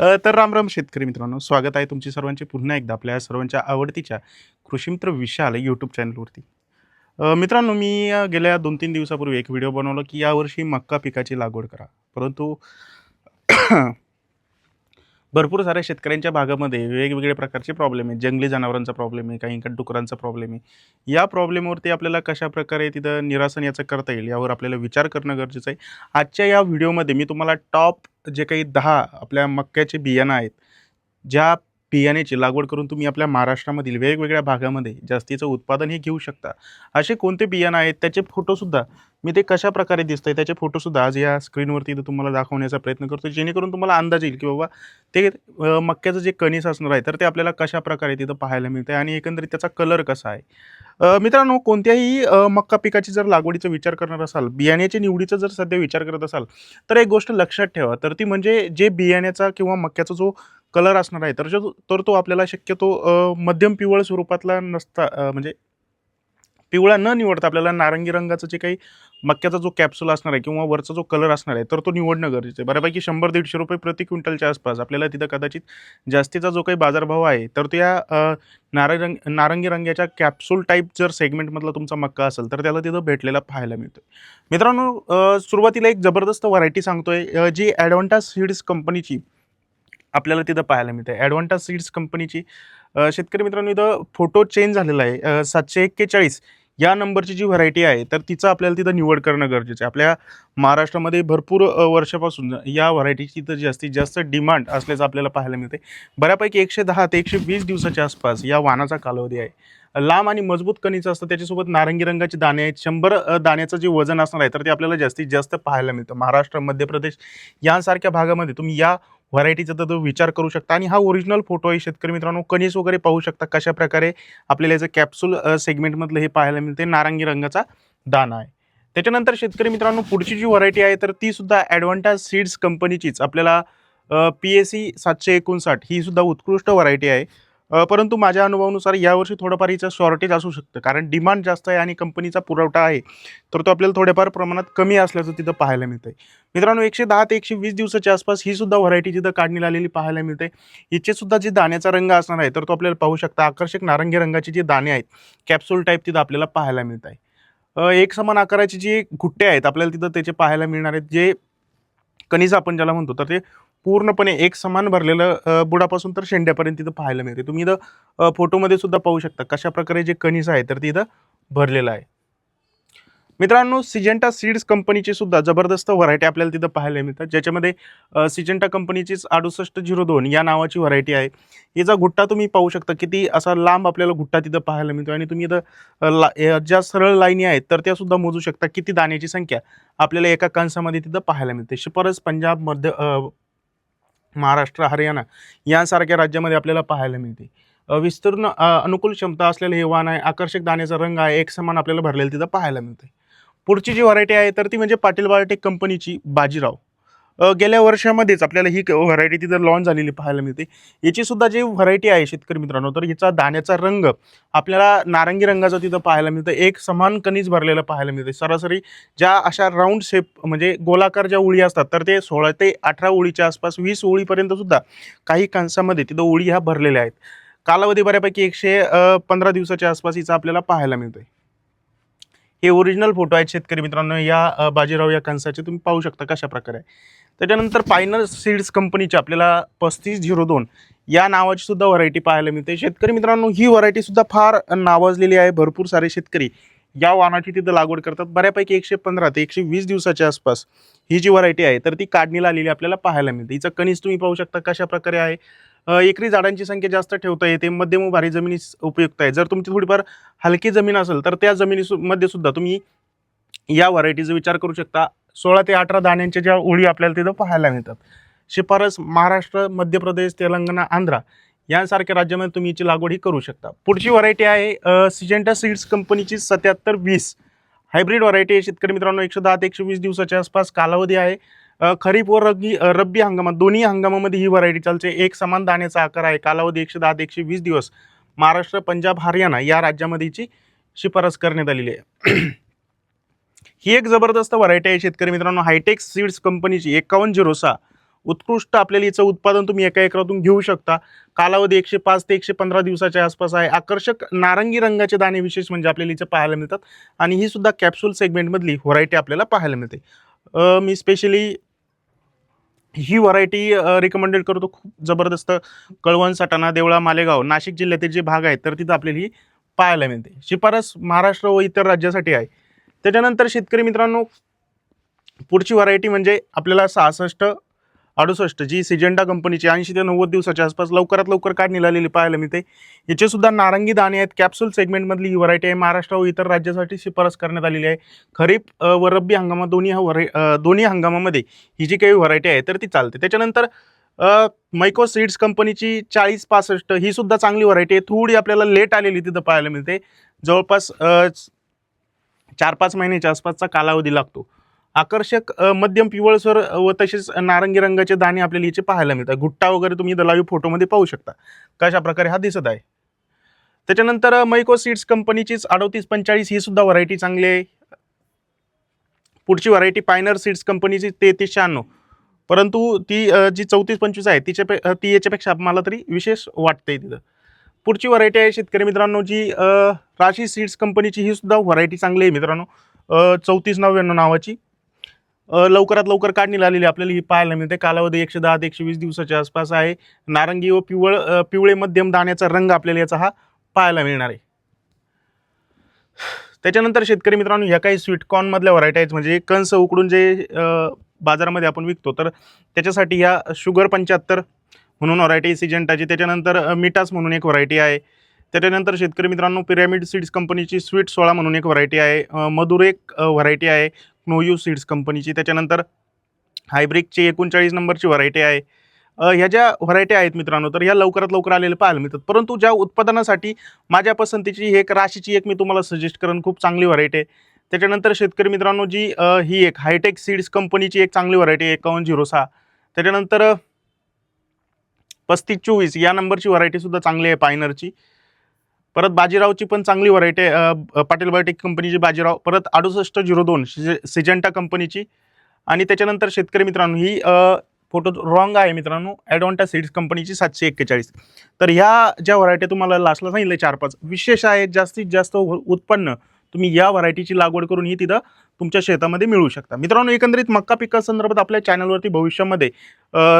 तर राम राम शेतकरी मित्रांनो स्वागत आहे तुमची सर्वांचे पुन्हा एकदा आपल्या सर्वांच्या आवडतीच्या कृषीमित्र विशाल यूट्यूब चॅनलवरती मित्रांनो मी गेल्या दोन तीन दिवसापूर्वी एक व्हिडिओ बनवला की यावर्षी मक्का पिकाची लागवड करा. परंतु भरपूर साऱ्या शेतकऱ्यांच्या भागामध्ये वेगवेगळ्या प्रकारचे प्रॉब्लेम आहेत. जंगली जनावरांचा प्रॉब्लेम आहे काही डुकरांचा प्रॉब्लेम आहे. या प्रॉब्लेमवरती आपल्याला कशा प्रकारे तिथं निरासन याचं करता येईल यावर आपल्याला विचार करणं गरजेचं आहे. आजच्या या व्हिडिओमध्ये मी तुम्हाला टॉप जे काही दहा आपल्या मक्याचे बियाणं आहेत ज्या बियाण्याची लागवड करून तुम्ही आपल्या महाराष्ट्रामधील वेगवेगळ्या भागामध्ये जास्तीचं उत्पादन हे घेऊ शकता. असे कोणते बियाणं आहेत? त्याचे फोटोसुद्धा मी ते कशा प्रकारे आहे त्याचे फोटोसुद्धा आज या स्क्रीनवरती तुम्हाला दाखवण्याचा प्रयत्न करतो जेणेकरून तुम्हाला अंदाज येईल की बाबा ते मक्याचं जे कणीस असणार आहे तर ते आपल्याला कशा प्रकारे तिथं पाहायला मिळतं आहे आणि एकंदरीत त्याचा कलर कसा आहे? मित्रांनो कोणत्याही मक्का पिकाची जर लागवडीचा विचार करणार असाल बियाण्याच्या निवडीचा जर सध्या विचार करत असाल तर एक गोष्ट लक्षात ठेवा. तर ती म्हणजे जे बियाण्याचा किंवा मक्याचा जो कलर असणार आहे तर जो तर तो आपल्याला शक्यतो मध्यम पिवळ स्वरूपातला नसता म्हणजे पिवळा न निवडता आपल्याला नारंगी रंगाचं जे काही मक्याचा जो कॅप्सूल असणार आहे किंवा वरचा जो कलर असणार आहे तर तो निवडणं गरजेचं आहे. बऱ्यापैकी शंभर दीडशे रुपये प्रति क्विंटलच्या आसपास आपल्याला तिथं कदाचित जास्तीचा जो काही बाजारभाव आहे तर त्या अ, नारंग नारंगी रंगाच्या कॅप्सूल टाईप जर सेगमेंटमधला तुमचा मक्का असेल तर त्याला तिथं भेटलेला पाहायला मिळतो मित्रांनो सुरुवातीला एक जबरदस्त व्हरायटी सांगतोय जी ॲडव्हान्टा सीड्स कंपनीची आपल्याला तिथं पाहायला मिळते. ॲडव्हान्टा सीड्स कंपनीची शेतकरी मित्रांनो इथं फोटो चेंज झालेला आहे. सातशे एक्केचाळीस या नंबरची जी व्हरायटी आहे तर तिचं आपल्याला तिथं निवड करणं गरजेचं आहे. आपल्या महाराष्ट्रामध्ये भरपूर वर्षापासून या व्हरायटीची तर जास्तीत जास्त डिमांड असल्याचं आपल्याला पाहायला मिळते. बऱ्यापैकी एकशे दहा ते एकशे वीस दिवसाच्या आसपास या वाहनाचा कालावधी आहे. लांब आणि मजबूत कणीचं असतं त्याच्यासोबत नारंगी रंगाचे दाणे आहेत. शंभर दाण्याचं जे वजन असणार आहे तर ते आपल्याला जास्तीत जास्त पाहायला मिळतं. महाराष्ट्र मध्य प्रदेश यांसारख्या भागामध्ये तुम्ही या व्हरायटीचा तर तो विचार करू शकता. आणि हा ओरिजिनल फोटो आहे शेतकरी मित्रांनो. कणीस वगैरे पाहू शकता कशा प्रकारे आपल्याला याचं कॅप्सूल सेगमेंटमधलं हे पाहायला मिळते नारंगी रंगाचा दाना आहे. त्याच्यानंतर शेतकरी मित्रांनो पुढची जी व्हरायटी आहे तर ती सुद्धा ॲडव्हान्टाज सीड्स कंपनीचीच आपल्याला पी एस सी सातशे एकोणसाठ ही सुद्धा उत्कृष्ट व्हरायटी आहे. परंतु माझ्या अनुभवानुसार यावर्षी थोडंफार हिचं शॉर्टेज असू शकतं. कारण डिमांड जास्त आहे आणि कंपनीचा पुरवठा आहे तर तो आपल्याला थोड्याफार प्रमाणात कमी असल्याचं तिथं पाहायला मिळतंय. मित्रांनो एकशे दहा ते एकशे वीस दिवसाच्या आसपास ही सुद्धा व्हरायटी तिथं काढणी आलेली पाहायला मिळते हिचे सुद्धा जे दाण्याचा रंग असणार आहे तर तो आपल्याला पाहू शकता. आकर्षक नारंगी रंगाचे जे दाणे आहेत कॅप्सूल टाईप तिथं आपल्याला पाहायला मिळत आहे एक समान आकाराचे जे गुट्टे आहेत आपल्याला तिथं त्याचे पाहायला मिळणार आहेत. जे कणीस आपण ज्याला म्हणतो तर ते पूर्णपणे एक समान भरलेलं बुडापासून तर शेंड्यापर्यंत तिथं पाहायला मिळते. तुम्ही इथं फोटोमध्ये सुद्धा पाहू शकता कशा प्रकारे जे कणीस आहे तर तिथं इथं भरलेलं आहे. मित्रांनो सिजेंटा सीड्स कंपनीची सुद्धा जबरदस्त व्हरायटी आपल्याला तिथं पाहायला मिळतात. ज्याच्यामध्ये सिजेंटा कंपनीचीच अडुसष्ट झिरो दोन या नावाची व्हरायटी आहे. याचा गुट्टा तुम्ही पाहू शकता किती असा लांब आपल्याला गुट्टा तिथं पाहायला मिळतो. आणि तुम्ही इथं ला ज्या सरळ लाईनी आहेत तर त्या सुद्धा मोजू शकता किती दाण्याची संख्या आपल्याला एका कंसामध्ये तिथं पाहायला मिळते. शिफारस पंजाब मध्य महाराष्ट्र हरियाणा यांसारख्या राज्यामध्ये आपल्याला पाहायला मिळते. विस्तीर्ण अनुकूल क्षमता असलेलं हे वाण आहे आकर्षक दाण्याचा रंग आहे एक समान आपल्याला भरलेलं तिथं पाहायला मिळते पुढची जी व्हरायटी आहे तर ती म्हणजे पाटील बायोटेक कंपनीची बाजीराव. गेल्या वर्षामध्येच आपल्याला ही व्हरायटी तिथं लॉन्च झालेली पाहायला मिळते याची सुद्धा जी व्हरायटी आहे शेतकरी मित्रांनो तर हिचा दाण्याचा रंग आपल्याला नारंगी रंगाचा तिथं पाहायला मिळतं. एक समान कणीज भरलेलं पाहायला मिळते. सरासरी ज्या अशा राऊंड शेप म्हणजे गोलाकार ज्या ओळी असतात तर ते सोळा ते अठरा ओळीच्या आसपास वीस ओळीपर्यंत सुद्धा काही कंसामध्ये तिथं ओळी ह्या भरलेल्या आहेत. कालावधी बऱ्यापैकी एकशे पंधरा दिवसाच्या आसपास हिचा आपल्याला पाहायला मिळतोय. हे ओरिजिनल फोटो आहेत शेतकरी मित्रांनो या बाजीराव या कणसाचे तुम्ही पाहू शकता कशा प्रकारे आहे. त्याच्यानंतर पायनल सीड्स कंपनीची आपल्याला पस्तीस झिरो दोन या नावाची सुद्धा व्हरायटी पाहायला मिळते. शेतकरी मित्रांनो ही व्हरायटी सुद्धा फार नावाजलेली आहे. भरपूर सारे शेतकरी या वाहनाची तिथं लागवड करतात. बऱ्यापैकी एकशे पंधरा ते एकशे वीस दिवसाच्या आसपास ही जी व्हरायटी आहे तर ती काढणीला आलेली आपल्याला पाहायला मिळते. हिचं कणीस तुम्ही पाहू शकता कशा प्रकारे आहे. एकरी झाडांची संख्या जास्त ठेवता येते. मध्यम व भारी जमिनीस उपयुक्त आहे. जर तुमची थोडीफार हलकी जमीन असेल तर त्या जमिनीमध्ये सुद्धा तुम्ही या व्हरायटीचा विचार करू शकता. सोळा ते अठरा दाण्यांच्या ज्या ओळी आपल्याला तिथं पाहायला मिळतात. शिफारस महाराष्ट्र मध्य प्रदेश तेलंगणा आंध्रा यांसारख्या राज्यामध्ये तुम्ही याची लागवड ही करू शकता. पुढची व्हरायटी आहे सिजेंटा सीड्स कंपनीची सत्याहत्तर वीस. हायब्रिड व्हरायटी आहे. शेतकरी मित्रांनो एकशे दहा ते एकशे वीस दिवसाच्या आसपास कालावधी आहे. खरीप व रब्बी रब्बी हंगामात दोन्ही हंगामामध्ये ही व्हरायटी चालते. एक समान दाण्याचा आकार आहे. कालावधी एकशे दहा ते एकशे वीस दिवस. महाराष्ट्र पंजाब हरियाणा या राज्यामध्ये हिची शिफारस करण्यात आलेली आहे. ही एक जबरदस्त व्हरायटी आहे शेतकरी मित्रांनो. हायटेक सीड्स कंपनीची एकावन्न झिरो सहा. उत्कृष्ट आपल्याला याचं उत्पादन तुम्ही एका एकरातून घेऊ शकता. कालावधी एकशे पाच ते एकशे पंधरा दिवसाच्या आसपास आहे. आकर्षक नारंगी रंगाचे दाणे विशेष म्हणजे आपल्याला इथं पाहायला मिळतात. आणि ही सुद्धा कॅप्सूल सेगमेंटमधली व्हरायटी आपल्याला पाहायला मिळते. मी स्पेशली ही व्हरायटी रिकमेंडेड करतो. खूप जबरदस्त कळवण सटाणा देवळा मालेगाव नाशिक जिल्ह्यातील जे भाग आहेत तर तिथं आपल्याला ही पाहायला मिळते. शिफारस महाराष्ट्र व इतर राज्यासाठी आहे. त्याच्यानंतर शेतकरी मित्रांनो पुढची व्हरायटी म्हणजे आपल्याला सहासष्ट अडुसष्ट जी सिजेंडा कंपनीची ऐंशी ते नव्वद दिवसाच्या आसपास लवकरात लवकर काढ निघालेली पाहायला मिळते. याचे सुद्धा नारंगी दाणे आहेत. कॅप्सूल सेगमेंटमधली ही व्हरायटी आहे. महाराष्ट्र व इतर राज्यासाठी शिफारस करण्यात आलेली आहे. खरीप व रब्बी हंगामात दोन्ही व्हराय दोन्ही हंगामामध्ये ही जी काही व्हरायटी आहे तर ती चालते. त्याच्यानंतर मैको सीड्स कंपनीची चाळीस पासष्ट ही सुद्धा चांगली व्हरायटी आहे. थोडी आपल्याला लेट आलेली तिथं पाहायला मिळते. जवळपास चार पाच महिन्याच्या आसपासचा कालावधी लागतो. आकर्षक मध्यम पिवळसर व तसेच नारंगी रंगाचे दाणे आपल्याला याचे पाहायला मिळतात. गुट्टा वगैरे तुम्ही द लाईव्ह फोटोमध्ये पाहू शकता. कशा प्रकारे हा दिसत आहे. त्याच्यानंतर मैको सीड्स कंपनीचीच अडोतीस पंचेचाळीस ही सुद्धा व्हरायटी चांगली आहे. पुढची व्हरायटी पायनर सीड्स कंपनीची तेहतीस शहाण्णव. परंतु ती जी चौतीस पंचवीस आहे तिच्या ती याच्यापेक्षा मला तरी विशेष वाटते तिथं. पुढची व्हरायटी आहे शेतकरी मित्रांनो जी राशी सीड्स कंपनीची ही सुद्धा व्हरायटी चांगली आहे मित्रांनो. चौतीस नव्याण्णव नावाची. लवकरात लवकर काढणी आलेली आपल्याला ही पाहायला मिळते. कालावधी एकशे दहा ते एकशे वीस दिवसाच्या आसपास आहे. नारंगी व पिवळ पिवळे मध्यम दाण्याचा रंग आपल्याला याचा हा पाहायला मिळणार आहे. त्याच्यानंतर शेतकरी मित्रांनो ह्या काही स्वीटकॉर्नमधल्या व्हरायटी आहेत. म्हणजे कंस उकडून जे बाजारामध्ये आपण विकतो तर त्याच्यासाठी ह्या शुगर पंच्याहत्तर म्हणून व्हरायटी सिजंटाची त्याच्यानंतर मिटास म्हणून एक व्हरायटी आहे. त्याच्यानंतर शेतकरी मित्रांनो पिरॅमिड सीड्स कंपनीची स्वीट सोळा म्हणून एक व्हरायटी आहे. मधुर एक व्हरायटी आहे. नोयू सीड्स कंपनीची त्याच्यानंतर हायब्रिकची एकोणचाळीस नंबरची व्हरायटी आहे. ह्या ज्या व्हरायटी आहेत मित्रांनो तर ह्या लवकरात लवकर आलेल्या पाहायला मिळतात. परंतु ज्या उत्पादनासाठी माझ्या पसंतीची ही एक राशीची एक मी तुम्हाला सजेस्ट करेन खूप चांगली व्हरायटी आहे. त्याच्यानंतर शेतकरी मित्रांनो जी ही एक हायटेक सीड्स कंपनीची एक चांगली व्हरायटी आहे एकावन्न झिरो सहा. त्याच्यानंतर पस्तीस चोवीस या नंबरची व्हरायटीसुद्धा चांगली आहे पायनरची. परत बाजीरावची पण चांगली व्हरायटी आहे. पाटील बायोटेक कंपनीची बाजीराव परत अडुसष्ट झिरो दोन सिजंटा कंपनीची. आणि त्याच्यानंतर शेतकरी मित्रांनो ही फोटो रॉंग आहे मित्रांनो ॲडवांटा सीड्स कंपनीची सातशे एक्केचाळीस. तर ह्या ज्या व्हरायटी तुम्हाला लास्टला सांगितलं चार पाच विशेष आहेत जास्तीत जास्त उत्पन्न तुम्ही या व्हरायटीची लागवड करून ही तिथं तुमच्या शेतामध्ये मिळू शकता. मित्रांनो एकंदरीत मक्का पिकासंदर्भात आपल्या चॅनलवरती भविष्यामध्ये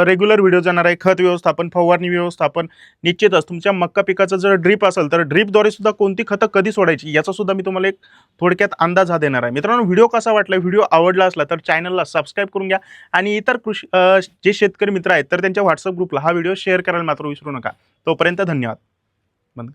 रेग्युलर व्हिडिओ जाणार आहे. खत व्यवस्थापन फवारणी व्यवस्थापन निश्चितच तुमच्या मक्का पिकाचं जर ड्रीप असेल तर ड्रीपद्वारे सुद्धा कोणती खतं कधी सोडायची याचासुद्धा मी तुम्हाला एक थोडक्यात अंदाज हा देणार आहे. मित्रांनो व्हिडिओ कसा वाटला व्हिडिओ आवडला असला तर चॅनलला सबस्क्राईब करून घ्या आणि इतर कृषी जे शेतकरी मित्र आहेत तर त्यांच्या व्हॉट्सअप ग्रुपला हा व्हिडिओ शेअर करायला मात्र विसरू नका. तोपर्यंत धन्यवाद. बंद.